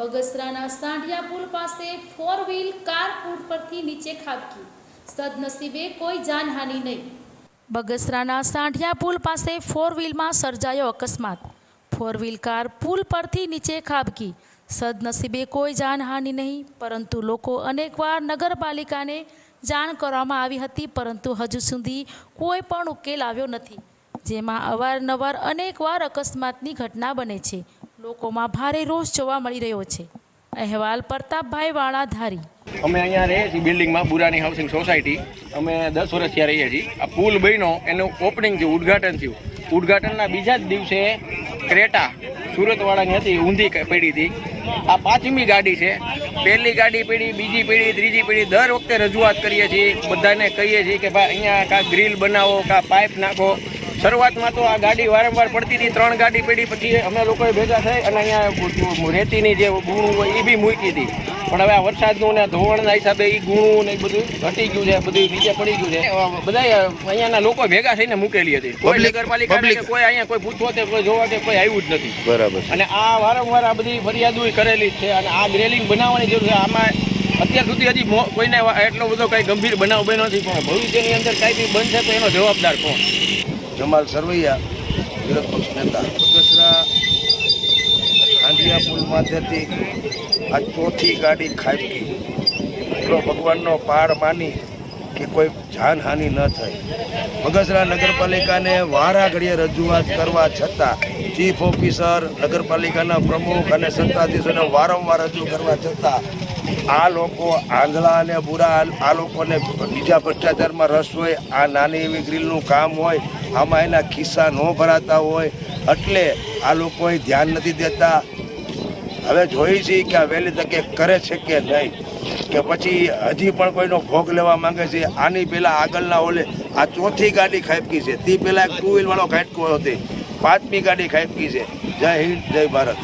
બગસરાના સાંઢિયા પુલ પાસે four wheel car પુલ પરથી નીચે ખાબકી. સદનસીબે કોઈ જાનહાનિ નહીં. બગસરાના સાંઢિયા પુલ પાસે ફોર વ્હીલમાં સર્જાયો અકસ્માત. ફોર વ્હીલ કાર પુલ પરથી નીચે ખાબકી. સદનસીબે કોઈ જાનહાનિ નહીં, પરંતુ લોકો અનેકવાર નગરપાલિકાને જાણ કરવામાં આવી હતી, પરંતુ હજુ સુધી કોઈ પણ ઉકેલ આવ્યો નથી, જેમાં અવારનવાર અનેકવાર અકસ્માતની ઘટના બને છે. લોકોમાં ભારે રોષ જોવા મળી રહ્યો છે. અહેવાલ પ્રતાપભાઈ વાળાધારી. અમે અહીંયા રહીએ છીએ બિલ્ડિંગમાં, બુરાની હાઉસિંગ સોસાયટી અમે દસ વર્ષ ત્યાં રહીએ છીએ. આ પુલ બન્યો, એનું ઓપનિંગ થયું, ઉદ્ઘાટન થયું. ઉદ્ઘાટનના બીજા જ દિવસે ક્રેટા સુરતવાળાની હતી, ઊંધી પડી હતી. આ પાંચમી ગાડી છે. પહેલી ગાડી પીડી, બીજી પીડી, ત્રીજી પીડી, દર વખતે રજૂઆત કરીએ છીએ. બધાને કહીએ છીએ કે ભાઈ, અહીંયા કાં ગ્રીલ બનાવો કાં પાઇપ નાખો. શરૂઆતમાં તો આ ગાડી વારંવાર પડતી હતી. ત્રણ ગાડી પડી પછી અમે લોકોએ ભેગા થઈ અને અહીંયા રેતીની જે ગુણું હોય એ બી મૂકી હતી. પણ હવે આ વરસાદનું ને ધોવાણના હિસાબે એ ગુણું ને બધું ઘટી ગયું છે બધું નીચે પડી ગયું છે. બધા અહીંયાના લોકો ભેગા થઈને મૂકેલી હતી. કોઈ નગરપાલિકા કોઈ અહીંયા કોઈ પૂછવા કે કોઈ જોવા કે કોઈ આવ્યું જ નથી. બરાબર અને આ વારંવાર આ બધી ફરિયાદો કરેલી જ છે અને આ ગ્રેલિંગ બનાવવાની જરૂર છે. આમાં અત્યાર સુધી હજી કોઈને એટલો બધો કંઈ ગંભીર બનાવ બન્યો નથી પણ ભવિષ્યની અંદર કાંઈ બી બનશે તો એનો જવાબદાર કોણ? જમાલ સરવૈયા, વિરોધ પક્ષ નેતા. બગસરા ખાંડિયા પુલ માથેથી આ ચોથી ગાડી ખાબકી. એટલો ભગવાનનો પાર માની કે કોઈ જાનહાનિ ન થઈ. બગસરા નગરપાલિકાને વારા ઘડીએ રજૂઆત કરવા છતાં ચીફ ઓફિસર, નગરપાલિકાના પ્રમુખ અને સત્તાધીશોને વારંવાર રજૂ કરવા છતાં આ લોકો આંધળા અને બુરા, આ લોકોને બીજા ભ્રષ્ટાચારમાં રસ હોય, આ નાની એવી ગ્રીલનું કામ હોય, આમાં એના ખિસ્સા ન ભરાતા હોય, એટલે આ લોકોએ ધ્યાન નથી દેતા. હવે જોઈ છીએ કે આ વહેલી તકે કરે છે કે નહીં. કે પછી હજી પણ કોઈનો ભોગ લેવા માંગે છે. આની પહેલાં આગળના ઓલે આ ચોથી ગાડી ખાબકી છે. તે પહેલાં એક ટુ વ્હીલ વાળો ખાટકો હતી. પાંચમી ગાડી ખાબકી છે. જય હિન્દ, જય ભારત.